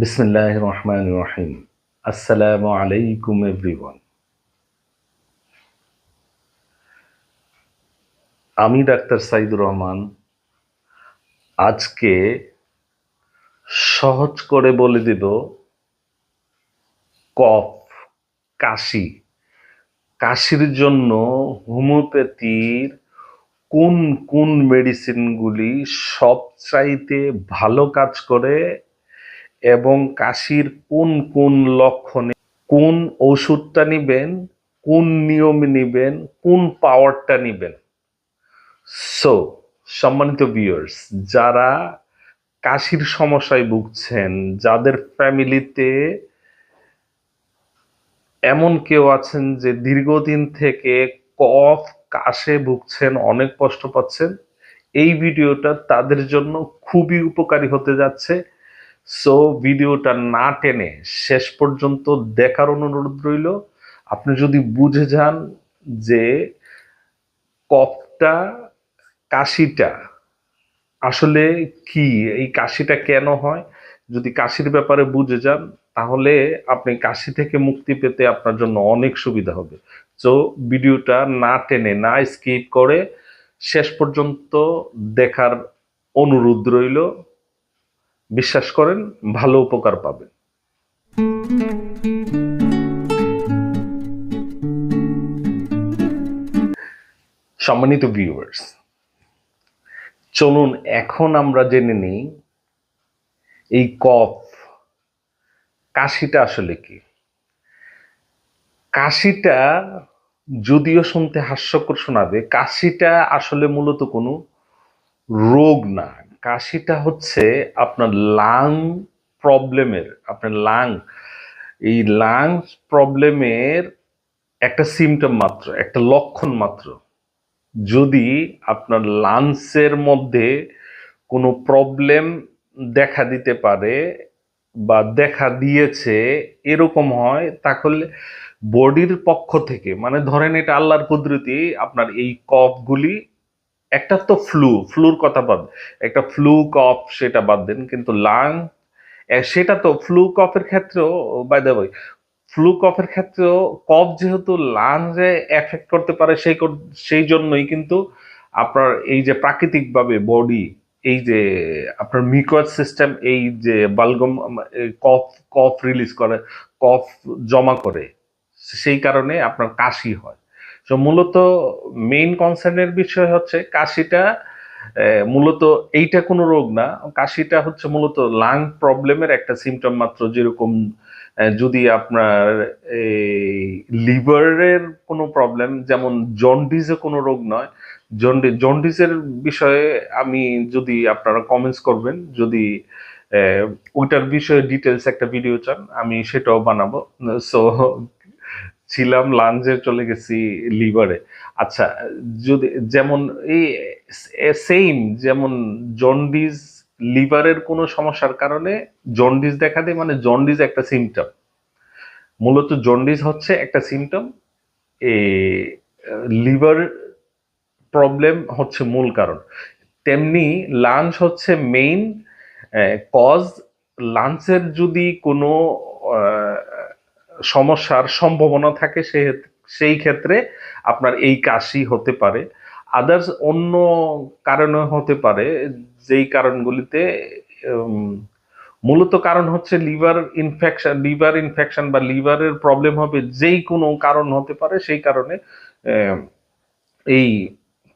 বিসমিল্লাহ রহমান রহিম আসসালামু আলাইকুম, এভরিওয়ান। আমি ডাক্তার সাইদুর রহমান। আজকে সহজ করে বলে দেব, কফ, কাশি। কাশির জন্য হোমিওপ্যাথির কোন কোন মেডিসিনগুলি সবচাইতে ভালো কাজ করে এবং কাশির কোন কোন লক্ষণে কোন ওষুধটা নিবেন, কোন নিয়মে নিবেন, কোন পাওয়ারটা নিবেন? সো সম্মানিত ভিউয়ার্স যারা কাশির সমস্যায় ভুগছেন, যাদের ফ্যামিলিতে এমন কেউ আছেন যে দীর্ঘদিন থেকে কফ কাশে ভুগছেন, অনেক কষ্ট পাচ্ছেন, এই ভিডিওটা তাদের জন্য খুবই উপকারী হতে যাচ্ছে। সো ভিডিওটা না টেনে শেষ পর্যন্ত দেখার অনুরোধ রইল। আপনি যদি বুঝে যান যে কফটা কাশিটা আসলে কি? এই কাশিটা কেন হয়? যদি কাশির ব্যাপারে বুঝে যান, তাহলে আপনি কাশি থেকে মুক্তি পেতে আপনার জন্য অনেক সুবিধা হবে। তো ভিডিওটা না টেনে, না স্কিপ করে শেষ পর্যন্ত দেখার অনুরোধ রইল। বিশ্বাস করেন, ভালো উপকার পাবেন। সম্মানিত ভিউয়ার্স চলুন এখন আমরা জেনে নিই, এই কফ, কাশিটা আসলে কি? কাশিটা যদিও শুনতে হাস্যকর শোনাবে, কাশিটা আসলে মূলত কোনো রোগ না কাশিটা হচ্ছে আপনার লাং প্রবলেমের আপনার লাং এই লাং প্রবলেমের একটা সিমটম মাত্র, একটা লক্ষণ মাত্র। যদি আপনার লাংসের মধ্যে কোনো প্রবলেম দেখা দিতে পারে বা দেখা দিয়েছে এরকম হয়, তাহলে বডির পক্ষ থেকে মানে ধরেন এটা আল্লাহর কুদরতি, আপনার এই কফগুলি একটা তো ফ্লু ফ্লুর কথা বাদ একটা ফ্লু কফ সেটা বাদ দেন, কিন্তু লাং সেটা তো ফ্লু কফের ক্ষেত্রেও বাই দ্য ওয়ে ফ্লু কফের ক্ষেত্রেও কফ যেহেতু লাংসে এফেক্ট করতে পারে, সেই সেই জন্যই কিন্তু আপনার এই যে প্রাকৃতিকভাবে বডি এই যে আপনার মিকোয়াস সিস্টেম এই যে বালগম কফ কফ রিলিজ করে কফ জমা করে সেই কারণে আপনার কাশি হয়। তো মূলত মেইন কনসার্নের বিষয় হচ্ছে কাশিটা মূলত এইটা কোনো রোগ না। কাশিটা হচ্ছে মূলত লাং প্রবলেমের একটা সিমটম মাত্র যেরকম যদি আপনার এই লিভারের কোনো প্রবলেম যেমন জন্ডিসে কোনো রোগ নয়। জন্ডি জন্ডিসের বিষয়ে আমি যদি আপনারা কমেন্টস করবেন, যদি ওইটার বিষয়ে ডিটেলস একটা ভিডিও চান, আমি সেটাও বানাবো। সো ছিলাম লাঞ্চে চলে গেছি লিভারে আচ্ছা যদি যেমন এই সেম যেমন জন্ডিস লিভারের কোনো সমস্যার কারণে জন্ডিস দেখা দেয় মানে জন্ডিস একটা সিমটম মূলত জন্ডিস হচ্ছে একটা সিমটম এই লিভার প্রবলেম হচ্ছে মূল কারণ। তেমনি লাঞ্চ হচ্ছে মেইন কজ লাঞ্চের যদি কোনো সমস্যার সম্ভাবনা থাকে সেই ক্ষেত্রে আপনার এই কাশি হতে পারে। আদার্স অন্য কারণে হতে পারে, যেই কারণগুলিতে মূলত কারণ হচ্ছে লিভার ইনফেকশন লিভার ইনফেকশন বা লিভারের প্রবলেম হবে যেই কোনো কারণ হতে পারে, সেই কারণে এই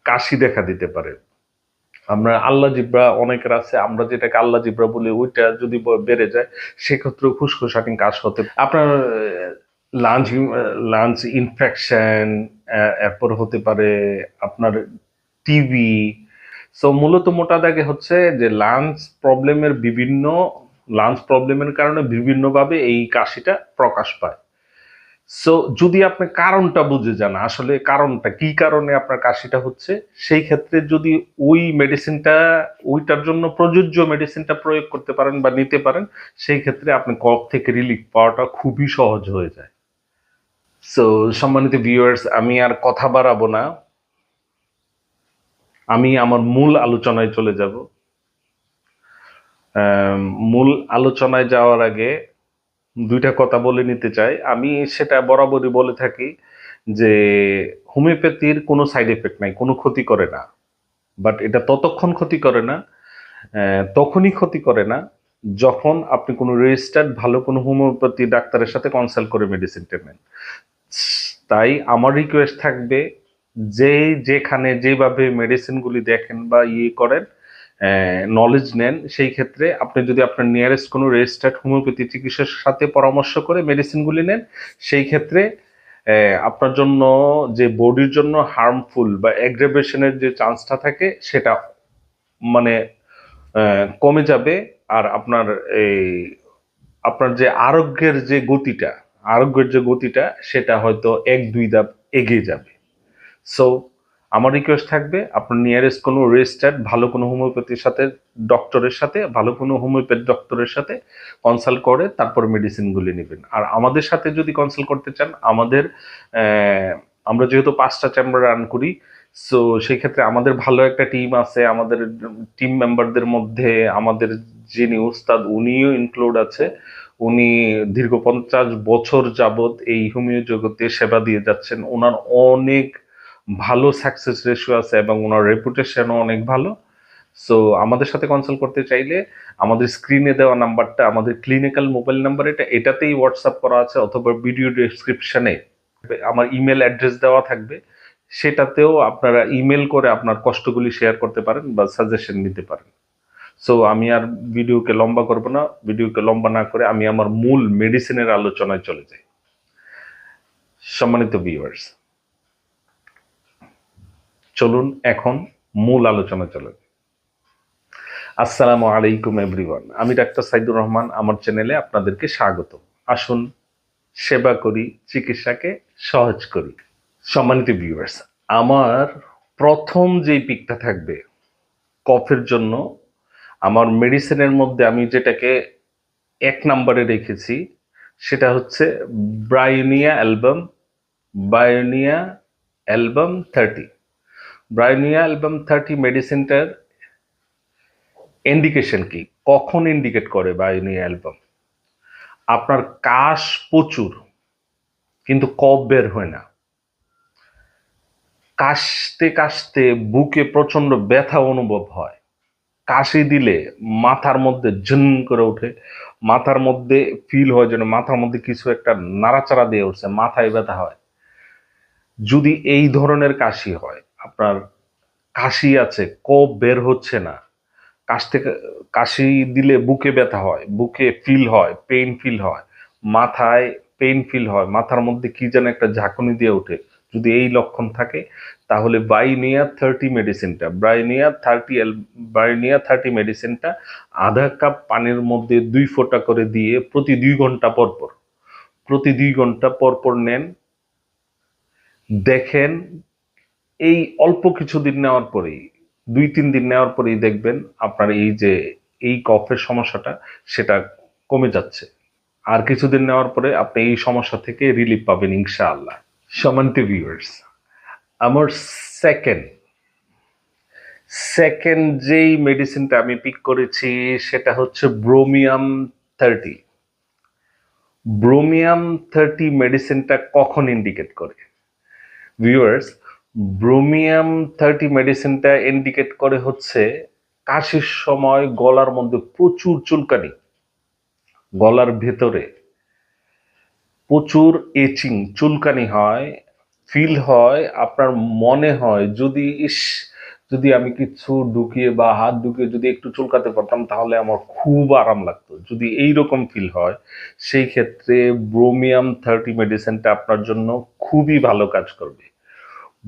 কাশি দেখা দিতে পারে। আমরা আল্লাহ জিব্রা, অনেকের আছে, আমরা যেটাকে আল্লাহ জিব্রা বলি, ওইটা যদি বেড়ে যায় সেক্ষেত্রে ফুসফুসাটিন কাজ হতে আপনার লাঞ্চ লাঞ্চ ইনফেকশন এরপর হতে পারে আপনার টিবি সো মূলত মোটা দাগে হচ্ছে যে লাঞ্চ প্রবলেমের বিভিন্ন লাঞ্চ প্রবলেমের কারণে বিভিন্নভাবে এই কাশিটা প্রকাশ পায়। সো যদি আপনি কারণটা বুঝে যান, আসলে কারণটা কি কারণে আপনার কাশিটা হচ্ছে, সেই ক্ষেত্রে যদি ওই মেডিসিনটা ওইটার জন্য প্রযোজ্য মেডিসিনটা প্রয়োগ করতে পারেন বা নিতে পারেন, সেই ক্ষেত্রে আপনি কফ থেকে রিলিফ পাওয়াটা খুবই সহজ হয়ে যায়। সো সম্মানিত ভিউয়ার্স আমি আর কথা বাড়াবো না। আমি আমার মূল আলোচনায় চলে যাব। মূল আলোচনায় যাওয়ার আগে দুইটা কথা বলে নিতে চাই। আমি সেটা বরাবরই বলে থাকি যে, হোমিওপ্যাথির কোনো সাইড এফেক্ট নাই, কোনো ক্ষতি করে না। বাট এটা ততক্ষণ ক্ষতি করে না তখনই ক্ষতি করে না যখন আপনি কোনো রেজিস্টার্ড ভালো কোনো হোমিওপ্যাথি ডাক্তারের সাথে কনসাল্ট করে মেডিসিনটা নেন। তাই আমার রিকোয়েস্ট থাকবে যে, যেখানে যেভাবে মেডিসিনগুলি দেখেন বা ইয়ে করেন নলেজ নেন, সেই ক্ষেত্রে আপনি যদি আপনার নিয়ারেস্ট কোনো রেজিস্টার্ড হোমিওপ্যাথি চিকিৎসার সাথে পরামর্শ করে মেডিসিনগুলি নেন, সেই ক্ষেত্রে আপনার জন্য যে বডির জন্য হার্মফুল বা অ্যাগ্রেভেশনের যে চান্সটা থাকে, সেটা মানে কমে যাবে। আর আপনার এই, আপনার যে আরোগ্যের যে গতিটা, আরোগ্যের যে গতিটা, সেটা হয়তো এক দুই ধাপ এগিয়ে যাবে। সো আমার রিকোয়েস্ট থাকবে, আপনার নিয়ারেস্ট কোনো রেজিস্টার্ড ভালো কোনো হোমিওপ্যাথির সাথে ডক্টরের সাথে, ভালো কোনো হোমিওপ্যাথি ডক্টরের সাথে কনসাল্ট করে, তারপর মেডিসিনগুলি নেবেন। আর আমাদের সাথে যদি কনসাল্ট করতে চান, আমাদের আমরা যেহেতু পাঁচটা চেম্বার রান করি সো সেই ক্ষেত্রে আমাদের ভালো একটা টিম আছে, আমাদের টিম মেম্বারদের মধ্যে আমাদের যিনি উস্তাদ উনিও ইনক্লুড আছে। উনি দীর্ঘ পঞ্চাশ বছর যাবত এই হোমিও জগতে সেবা দিয়ে যাচ্ছেন। ওনার অনেক ভালো সাকসেস রেশিও আছে এবং ওনার রেপুটেশনও অনেক ভালো। সো আমাদের সাথে কনসাল্ট করতে চাইলে আমাদের স্ক্রিনে দেওয়া নাম্বারটা আমাদের ক্লিনিক্যাল মোবাইল নাম্বার এটা, এটাতেই হোয়াটসঅ্যাপ করা আছে অথবা ভিডিও ডেসক্রিপশনে আমার ইমেল অ্যাড্রেস দেওয়া থাকবে, সেটাতেও আপনারা ইমেল করে আপনার কষ্টগুলি শেয়ার করতে পারেন বা সাজেশন নিতে পারেন। সো আমি আর ভিডিওকে লম্বা করব না ভিডিওকে লম্বা না করে আমি আমার মূল মেডিসিনের আলোচনায় চলে যাই। সম্মানিত ভিউয়ার্স চলুন এখন মূল আলোচনা চলে। আসসালামু আলাইকুম এভরিওয়ান আমি ডাক্তার সাইদুর রহমান, আমার চ্যানেলে আপনাদেরকে স্বাগত। আসুন, সেবা করি, চিকিৎসাকে সহজ করি। সম্মানিত ভিউয়ার্স আমার প্রথম যেই পিকটা থাকবে, কফের জন্য, আমার মেডিসিনের মধ্যে আমি যেটাকে এক নম্বরে রেখেছি, সেটা হচ্ছে bryonia album bryonia album thirty bryonia album thirty মেডিসিনটার indication কি? কখন ইন্ডিকেট করে বায়োনিয়া অ্যালবাম? আপনার কাশ প্রচুর, কিন্তু কফ বের হয় না। কাশতে কাশতে বুকে প্রচণ্ড ব্যথা অনুভব হয়। কাশি দিলে মাথার মধ্যে ঝুন করে ওঠে। মাথার মধ্যে ফিল হয় যেন মাথার মধ্যে কিছু একটা নাড়াচাড়া দিয়ে উঠছে, মাথায় ব্যথা হয়। যদি এই ধরনের কাশি হয় আপনার কাশি আছে, কফ বের হচ্ছে না। কাশ থেকে, কাশি দিলে বুকে ব্যথা হয়, বুকে ফিল হয় পেইন ফিল হয়, মাথায় পেইন ফিল হয়, মাথার মধ্যে কি যেন একটা ঝাঁকুনি দিয়ে ওঠে। যদি এই লক্ষণ থাকে, তাহলে বাইনিয়া থার্টি মেডিসিনটা ব্রাইনিয়া থার্টি ব্রাইনিয়া থার্টি মেডিসিনটা আধা কাপ পানির মধ্যে দুই ফোঁটা করে দিয়ে প্রতি দুই ঘণ্টা পর পর, প্রতি দুই ঘণ্টা পর পর নেন, দেখেন এই অল্প কিছুদিন নেওয়ার পরেই, দুই, তিন দিন নেওয়ার পরেই দেখবেন আপনার এই যে, এই কফের সমস্যাটা সেটা কমে যাচ্ছে। আর কিছুদিন নেওয়ার পরে আপনি এই সমস্যা থেকে রিলিফ পাবেন ইনশাআল্লাহ। সমান্তি ভিউয়ার্স আমার সেকেন্ড সেকেন্ড যেই মেডিসিনটা আমি পিক করেছি সেটা হচ্ছে ব্রোমিয়াম থার্টি ব্রোমিয়াম থার্টি মেডিসিনটা কখন ইন্ডিকেট করে? ভিউয়ার্স ব্রোমিয়াম থার্টি মেডিসিনটা ইন্ডিকেট করে হচ্ছে কাশির সময় গলার মধ্যে প্রচুর চুলকানি। গলার ভেতরে প্রচুর এচিং, চুলকানি হয়, ফিল হয়, আপনার মনে হয় যদি ইস, যদি আমি কিছু ঢুকিয়ে বা হাত ঢুকিয়ে যদি একটু চুলকাতে পারতাম তাহলে আমার খুব আরাম লাগতো। যদি এই রকম ফিল হয়, সেই ক্ষেত্রে ব্রোমিয়াম থার্টি মেডিসিনটা আপনার জন্য খুবই ভালো কাজ করবে।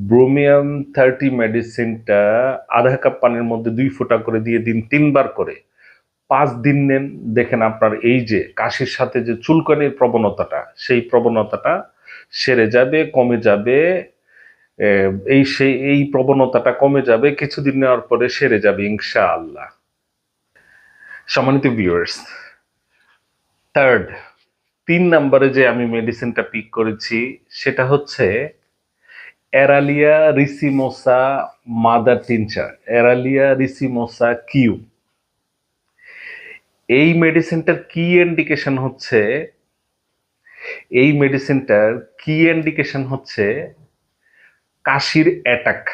ব্রোমিয়াম থার্টি মেডিসিনটা আধা কাপ পানির মধ্যে দুই ফোঁটা করে দিয়ে দিন, তিনবার করে। পাঁচ দিন নেন, দেখেন আপনার এই যে কাশির সাথে যে চুলকানির প্রবণতাটা, সেই প্রবণতাটা সেরে যাবে, কমে যাবে এই সেই, এই প্রবণতাটা কমে যাবে, কিছুদিন নেওয়ার পরে সেরে যাবে ইনশাআল্লাহ। সম্মানিত ভিউয়ার্স থার্ড তিন নম্বরে যে আমি মেডিসিনটা পিক করেছি, সেটা হচ্ছে Aralia racemosa mother tincture Aralia racemosa Q এই মেডিসিনটার কি ইন্ডিকেশন হচ্ছে, এই মেডিসিনটার কি ইন্ডিকেশন হচ্ছে কাশির অ্যাটাক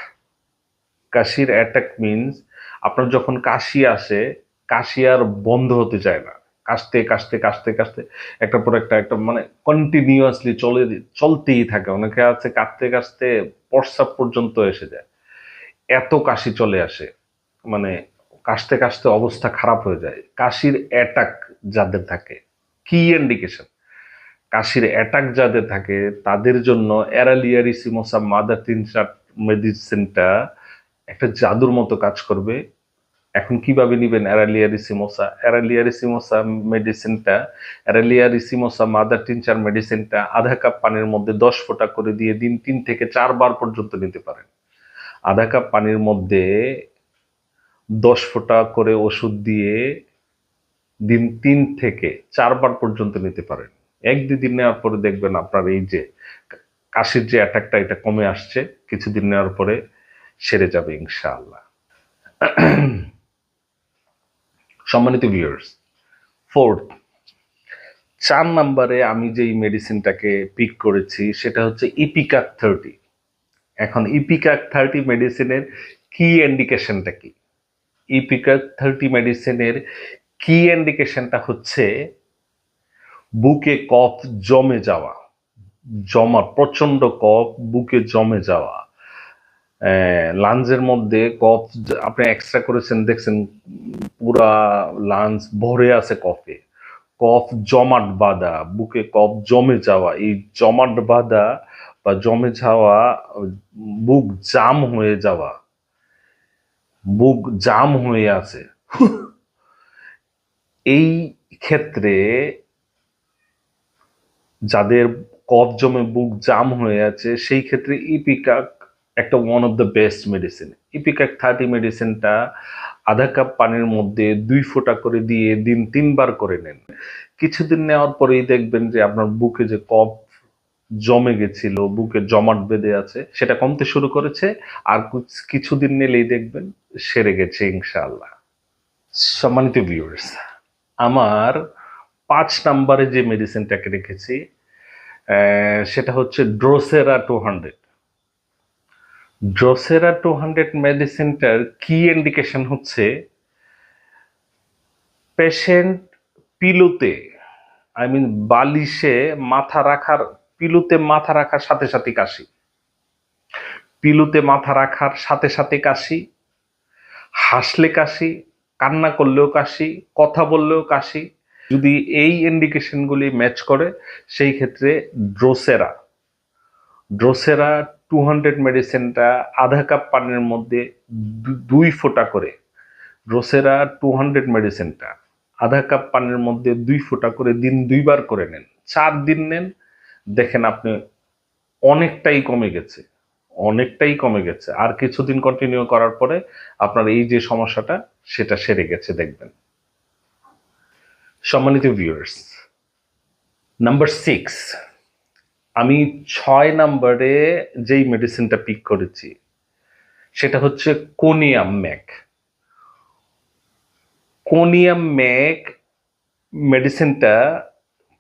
কাশির অ্যাটাক মিনস আপনার যখন কাশি আসে, কাশি আর বন্ধ হতে চায় না। কাশতে কাশতে কাশতে কাশতে একটা পর একটা একটা মানে কন্টিনিউয়াসলি চলে, চলতেই থাকে। অনেকে আছে কাঁদতে কাশতে প্রস্রাব পর্যন্ত এসে যায়। এত কাশি চলে আসে মানে কাশতে কাশতে অবস্থা খারাপ হয়ে যায়। কাশির অ্যাটাক যাদের থাকে কি ইন্ডিকেশন কাশির অ্যাটাক যাদের থাকে, তাদের জন্য অ্যারালিয়ারিসিমোসা মাদার তিন চার মেডিসিনটা একটা জাদুর মতো কাজ করবে। এখন কীভাবে নিবেন অ্যারালিয়ারিসিমোসা? অ্যারালিয়ারিসিমোসা মেডিসিনটা অ্যারালিয়ারিসিমোসা মাদার তিন চার মেডিসিনটা আধা কাপ পানির মধ্যে দশ ফোঁটা করে দিয়ে দিন তিন থেকে চারবার পর্যন্ত নিতে পারেন। আধা কাপ পানির মধ্যে দশ ফোঁটা করে ওষুধ দিয়ে দিন তিন থেকে চারবার পর্যন্ত নিতে পারেন। এক দুদিন নেওয়ার পরে দেখবেন আপনার এই যে কাশির যে অ্যাটাকটা এটা কমে আসছে। কিছুদিন নেওয়ার পরে সেরে যাবে ইনশাআল্লাহ। সম্মানিত ভিউয়ার্স ফোর্থ চার নাম্বারে আমি যেই মেডিসিনটাকে পিক করেছি সেটা হচ্ছে ইপিকাক থার্টি এখন ইপিকাক থার্টি মেডিসিনের কি ইন্ডিকেশনটা কি? ইপিকাক থার্টি মেডিসিনের কি ইন্ডিকেশনটা হচ্ছে বুকে কফ জমে যাওয়া জমা প্রচণ্ড কফ বুকে জমে যাওয়া। লাঞ্জের মধ্যে কফ আপনি এক্সট্রা করেছেন দেখছেন পুরা লাঞ্চ ভরে আছে কফে কফ জমাট বাঁধা, বুকে কফ জমে যাওয়া, এই জমাট বাঁধা বা জমে যাওয়া, বুক জাম হয়ে যাওয়া, বুক জাম হয়ে আছে। এই ক্ষেত্রে যাদের কফ জমে বুক জাম হয়ে আছে, সেই ক্ষেত্রে ইপিকাক একটা one of the best medicine ipecac thirty মেডিসিনটা আধা কাপ পানির মধ্যে দুই ফোঁটা করে দিয়ে দিন তিনবার করে নেন। কিছুদিন নেওয়ার পরেই দেখবেন যে আপনার বুকে যে কফ জমে গেছিল, বুকে জমাট বেঁধে আছে, সেটা কমতে শুরু করেছে। আর কুছ- কিছুদিন নিলেই দেখবেন সেরে গেছে ইনশাআল্লাহ। সম্মানিত ভিউয়ার্স আমার পাঁচ নাম্বারে যে মেডিসিনটাকে রেখেছি সেটা হচ্ছে drosera two hundred drosera two hundred মেডিসিনটার কি ইন্ডিকেশন হচ্ছে পেশেন্ট পিলুতে আই মিন বালিশে মাথা রাখার পিলুতে মাথা রাখার সাথে সাথে কাশি। পিলুতে মাথা রাখার সাথে সাথে কাশি, হাসলে কাশি, কান্না করলেও কাশি, কথা বললেও কাশি। যদি এই ইন্ডিকেশনগুলি ম্যাচ করে, সেই ক্ষেত্রে ড্রোসেরা ড্রোসেরা টু হান্ড্রেড মেডিসিনটা আধা কাপ পানির মধ্যে দুই ফোঁটা করে। রোসেরা টু হান্ড্রেড মেডিসিনটা আধা কাপ পানির মধ্যে দুই ফোঁটা করে দিন দুইবার করে নেন। চার দিন নেন, দেখেন আপনি অনেকটাই কমে গেছে, অনেকটাই কমে গেছে। আর কিছুদিন কন্টিনিউ করার পরে আপনার এই যে সমস্যাটা, সেটা সেরে গেছে, দেখবেন। সম্মানিত ভিউয়ার্স নাম্বার সিক্স আমি ছয় নাম্বারে যেই মেডিসিনটা পিক করেছি, সেটা হচ্ছে কোনিয়াম ম্যাক কোনিয়াম ম্যাক মেডিসিনটা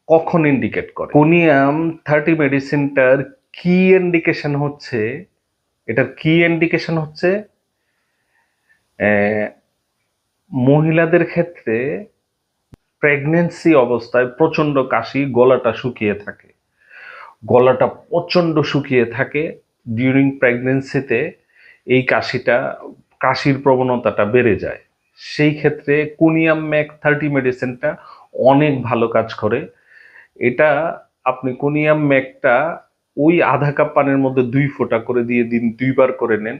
কখন ইন্ডিকেট করে? কোনিয়াম থার্টি মেডিসিনটার কি ইন্ডিকেশন হচ্ছে? এটার কি ইন্ডিকেশন হচ্ছে? মহিলাদের ক্ষেত্রে প্রেগনেন্সি অবস্থায় প্রচণ্ড কাশি, গলাটা শুকিয়ে থাকে। গলাটা প্রচণ্ড শুকিয়ে থাকে। ডিউরিং প্রেগনেন্সিতে এই কাশিটা, কাশির প্রবণতাটা বেড়ে যায়। সেই ক্ষেত্রে কুনিয়াম ম্যাক থার্টি মেডিসিনটা অনেক ভালো কাজ করে। এটা আপনি কুনিয়াম ম্যাকটা ওই আধা কাপ পানির মধ্যে দুই ফোঁটা করে দিয়ে দিন, দুইবার করে নেন।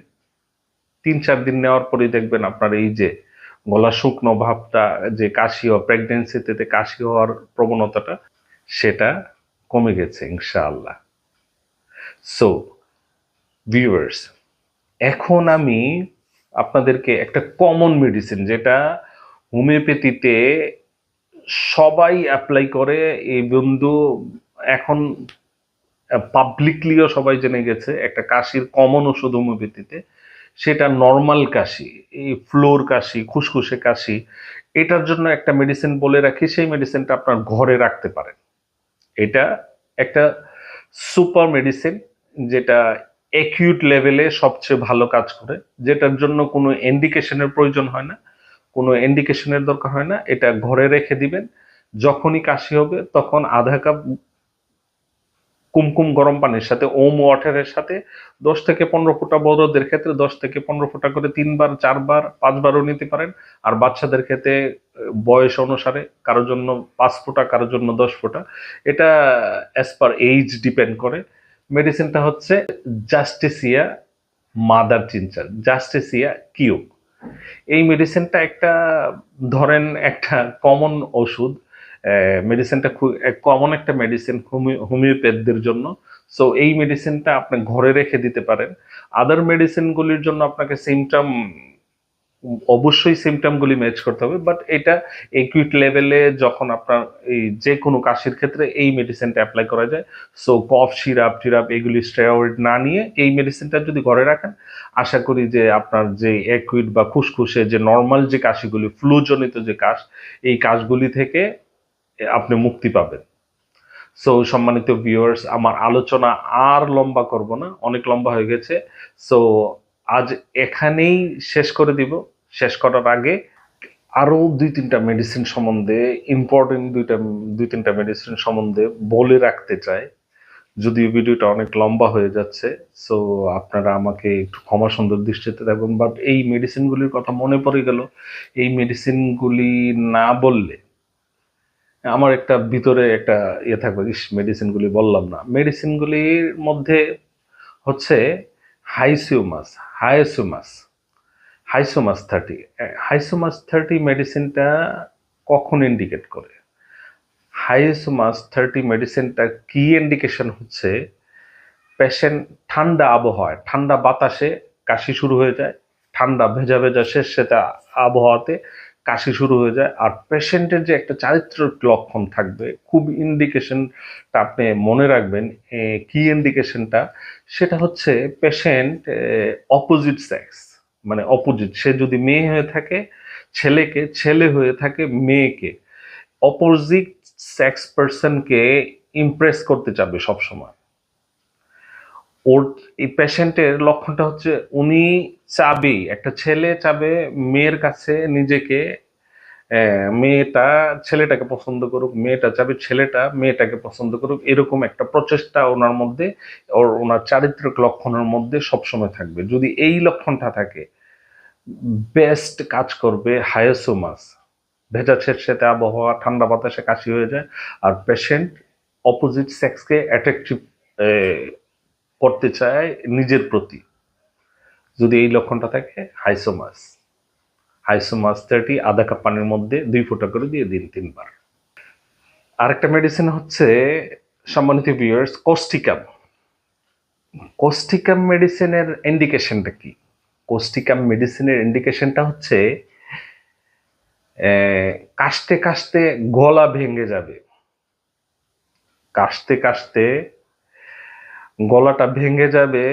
তিন চার দিন নেওয়ার পরেই দেখবেন আপনার এই যে গলা শুকনো ভাবটা, যে কাশি হওয়া প্রেগনেন্সিতে কাশি হওয়ার প্রবণতাটা, সেটা কমে গেছে, ইনশাআল্লাহ। সো ভিউয়ার্স এখন আমি আপনাদেরকে একটা কমন মেডিসিন যেটা হোমিওপ্যাথিতে সবাই অ্যাপ্লাই করে, এই বন্ধু এখন পাবলিকলিও সবাই জেনে গেছে, একটা কাশির কমন ওষুধ হোমিওপ্যাথিতে, সেটা নর্মাল কাশি, এই ফ্লোর কাশি, খুসখুসে কাশি, এটার জন্য একটা মেডিসিন বলে রাখি, সেই মেডিসিনটা আপনার ঘরে রাখতে পারেন। এটা একটা সুপার মেডিসিন যেটা অ্যাকিউট লেভেলে সবচেয়ে ভালো কাজ করে, যেটার জন্য কোনো ইন্ডিকেশনের প্রয়োজন হয় না, কোনো ইন্ডিকেশনের দরকার হয় না, এটা ঘরে রেখে দিবেন, যখনই কাশি হবে তখন আধা কাপ কুমকুম গরম পানির সাথে, ওম ওয়াটারের সাথে দশ থেকে পনেরো ফুটা বড়দের ক্ষেত্রে দশ থেকে পনেরো ফুটা করে তিনবার, চারবার, পাঁচবারও নিতে পারেন। আর বাচ্চাদের ক্ষেত্রে বয়স অনুসারে কারোর জন্য পাঁচ ফুটা, কারোর জন্য দশ ফুটা। এটা অ্যাজ পার এইজ ডিপেন্ড করে। মেডিসিনটা হচ্ছে justicia mother tincture justicia Q এই মেডিসিনটা একটা, ধরেন একটা কমন ওষুধ মেডিসিনটা খুব কমন একটা মেডিসিন হোমিওপ্যাথদের জন্য। সো এই মেডিসিনটা আপনি ঘরে রেখে দিতে পারেন। আদার মেডিসিনগুলির জন্য আপনাকে সিমটম অবশ্যই সিমটমগুলি ম্যাচ করতে হবে। বাট এটা একুইট লেভেলে যখন আপনার এই যে কোনো কাশির ক্ষেত্রে এই মেডিসিনটা অ্যাপ্লাই করা যায়। সো কফ সিরাপ টিরাপ এগুলি স্টেরয়েড না নিয়ে এই মেডিসিনটা যদি ঘরে রাখেন, আশা করি যে আপনার যে একুইট বা খুসখুসে যে নর্মাল যে কাশিগুলি ফ্লুজনিত যে কাশ, এই কাশগুলি থেকে আপনি মুক্তি পাবেন। সো সম্মানিত ভিউয়ার্স আমার আলোচনা আর লম্বা করব না, অনেক লম্বা হয়ে গেছে। সো আজ এখানেই শেষ করে দিব। শেষ করার আগে আরও দুই তিনটা মেডিসিন সম্বন্ধে ইম্পর্টেন্ট দুইটা, দুই তিনটা মেডিসিন সম্বন্ধে বলে রাখতে চাই। যদিও ভিডিওটা অনেক লম্বা হয়ে যাচ্ছে সো আপনারা আমাকে একটু ক্ষমা সুন্দর দৃষ্টিতে দেখবেন। বাট এই মেডিসিনগুলির কথা মনে পড়ে গেল। এই মেডিসিনগুলি না বললে আমার একটা ভিতরে একটা ইয়ে থাকবে, ইস মেডিসিনগুলি বললাম না। মেডিসিনগুলির মধ্যে হচ্ছে হাইসিউমাস হাইসিউমাস হাইসোমাস থার্টি হাইসোমাস থার্টি মেডিসিনটা কখন ইন্ডিকেট করে? হাইসোমাস থার্টি মেডিসিনটা কি ইন্ডিকেশন হচ্ছে? পেশেন্ট ঠান্ডা আবহাওয়ায়, ঠান্ডা বাতাসে কাশি শুরু হয়ে যায়, ঠান্ডা ভেজা ভেজা শেষ সেটা আবহাওয়াতে কাশি শুরু হয়ে যায়। আর পেশেন্টের যে একটা চারিত্রিক লক্ষণ থাকবে, খুব ইন্ডিকেশনটা আপনি মনে রাখবেন কি ইন্ডিকেশনটা সেটা হচ্ছে পেশেন্ট অপোজিট সেক্স মানে অপোজিট সে যদি মেয়ে হয়ে থাকে, ছেলেকে, ছেলে হয়ে থাকে মেয়েকে অপোজিট সেক্স পার্সনকে ইমপ্রেস করতে চাবে সবসময়। ওর এই পেশেন্টের লক্ষণটা হচ্ছে উনি চাবেই একটা ছেলে চাবে মেয়ের কাছে নিজেকে মেয়েটা ছেলেটাকে পছন্দ করুক, মেয়েটা চাবে ছেলেটা মেয়েটাকে পছন্দ করুক, এরকম একটা প্রচেষ্টা ওনার মধ্যে, ওর, ওনার চারিত্রিক লক্ষণের মধ্যে সবসময় থাকবে। যদি এই লক্ষণটা থাকে বেস্ট কাজ করবে হায়াসোমাস ভেজা ছেড়ছে আবহাওয়া, ঠান্ডা বাতাসে কাশি হয়ে যায়, আর পেশেন্ট অপোজিট সেক্সকে অ্যাট্রাকটিভ করতে চায় নিজের প্রতি। যদি এই লক্ষণটা থাকে, হাইসোমাস। হাইসোমাস থার্টি আধা কাপ পানির মধ্যে দুই ফোঁটা করে দিয়ে দিন তিনবার। আরেকটা মেডিসিন হচ্ছে সম্মানিত ভিউয়ার্স কোস্টিকাম কোস্টিকাম মেডিসিনের ইন্ডিকেশনটা কি? কোস্টিকাম মেডিসিনের ইন্ডিকেশনটা হচ্ছে কাশতে কাশতে গলা ভেঙে যাবে। কাশতে কাশতে গলাটা ভেঙে যাবে।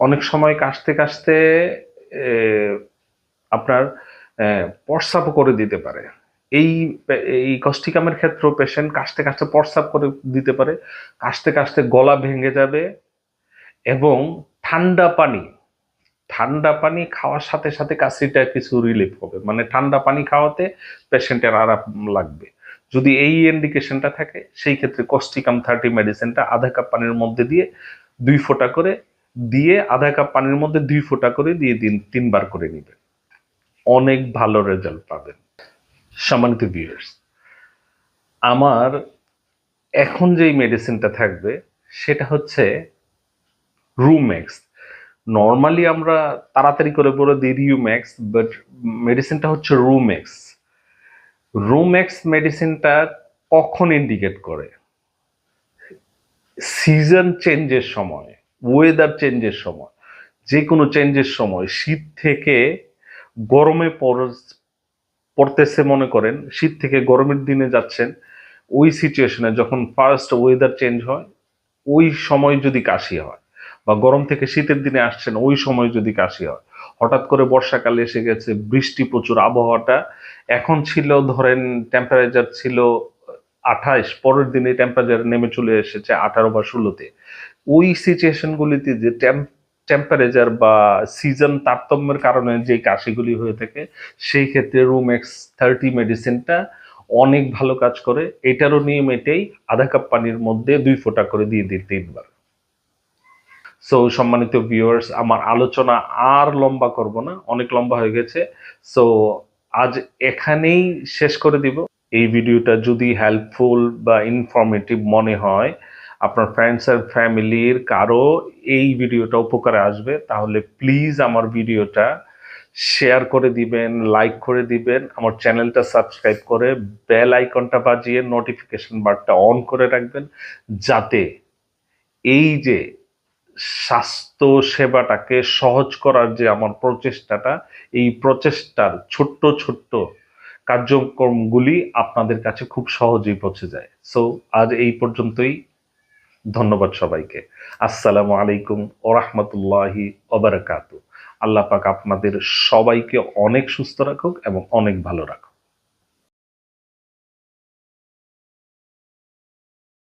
অনেক সময় কাশতে কাশতে আপনার প্রস্রাব করে দিতে পারে। এই এই কস্টিকামের ক্ষেত্রেও পেশেন্ট কাশতে কাশতে প্রস্রাব করে দিতে পারে। কাশতে কাশতে গলা ভেঙে যাবে এবং ঠান্ডা পানি ঠান্ডা পানি খাওয়ার সাথে সাথে কাশিটা কিছু রিলিফ হবে। মানে ঠান্ডা পানি খাওয়াতে পেশেন্টের আরাম লাগবে। যদি এই ইন্ডিকেশনটা থাকে, সেই ক্ষেত্রে কস্টিকাম থার্টি মেডিসিনটা আধা কাপ পানির মধ্যে দিয়ে দুই ফোঁটা করে দিয়ে আধা কাপ পানির মধ্যে দুই ফোঁটা করে দিয়ে দিন তিনবার করে নেবেন। অনেক ভালো রেজাল্ট পাবেন। সম্মানিত ভিউয়ার্স আমার এখন যেই মেডিসিনটা থাকবে, সেটা হচ্ছে রুমেক্স নর্মালি আমরা তাড়াতাড়ি করে বলে দিই রিউম্যাক্স বাট মেডিসিনটা হচ্ছে রুমেক্স রুমেক্স মেডিসিনটা কখন ইন্ডিকেট করে? সিজন চেঞ্জের সময় ওয়েদার চেঞ্জের সময়, যে কোনো চেঞ্জের সময়, শীত থেকে গরমে পড়তেছে মনে করেন, শীত থেকে গরমের দিনে যাচ্ছেন, ওই সিচুয়েশনে যখন ফার্স্ট ওয়েদার চেঞ্জ হয়, ওই সময় যদি কাশি হয়, বা গরম থেকে শীতের দিনে আসছেন, ওই সময় যদি কাশি হয় হঠাৎ করে বর্ষাকালে এসে গেছে, বৃষ্টি প্রচুর, আবহাওয়াটা এখন ছিল, ধরেন টেম্পারেচার ছিল আঠাইশ পরের দিনে টেম্পারেচার নেমে চলে এসেছে আঠারো বা ষোলোতে। ওই সিচুয়েশনগুলিতে যে টেম্পারেচার বা সিজন তারতম্যের কারণে যে কাশিগুলি হয়ে থাকে, সেই ক্ষেত্রে রুম এক্স থার্টি মেডিসিনটা অনেক ভালো কাজ করে, এটারও নিয়ম এটাই, আধা কাপ পানির মধ্যে দুই ফোঁটা করে দিয়ে দিন তিনবার। সো সম্মানিত ভিউয়ার্স আমার আলোচনা আর লম্বা করব না, অনেক লম্বা হয়ে গেছে। সো আজ এখানেই শেষ করে দিব। এই ভিডিওটা যদি হেল্পফুল বা ইনফরমেটিভ মনে হয়, আপনার ফ্রেন্ডস আর ফ্যামিলির কারও এই ভিডিওটা উপকারে আসবে, তাহলে প্লিজ আমার ভিডিওটা শেয়ার করে দিবেন লাইক করে দিবেন, আমার চ্যানেলটা সাবস্ক্রাইব করে বেল আইকনটা বাজিয়ে নোটিফিকেশন বারটা অন করে রাখবেন, যাতে এই যে স্বাস্থ্য সেবাটাকে সহজ করার যে আমার প্রচেষ্টাটা, এই প্রচেষ্টার ছোট্ট ছোট্ট কার্যক্রমগুলি আপনাদের কাছে খুব সহজেই পৌঁছে যায়। সো আজ এই পর্যন্তই। ধন্যবাদ সবাইকে। আসসালামু আলাইকুম ও রহমতুল্লাহি আল্লাহ পাক আপনাদের সবাইকে অনেক সুস্থ রাখুক এবং অনেক ভালো রাখুক।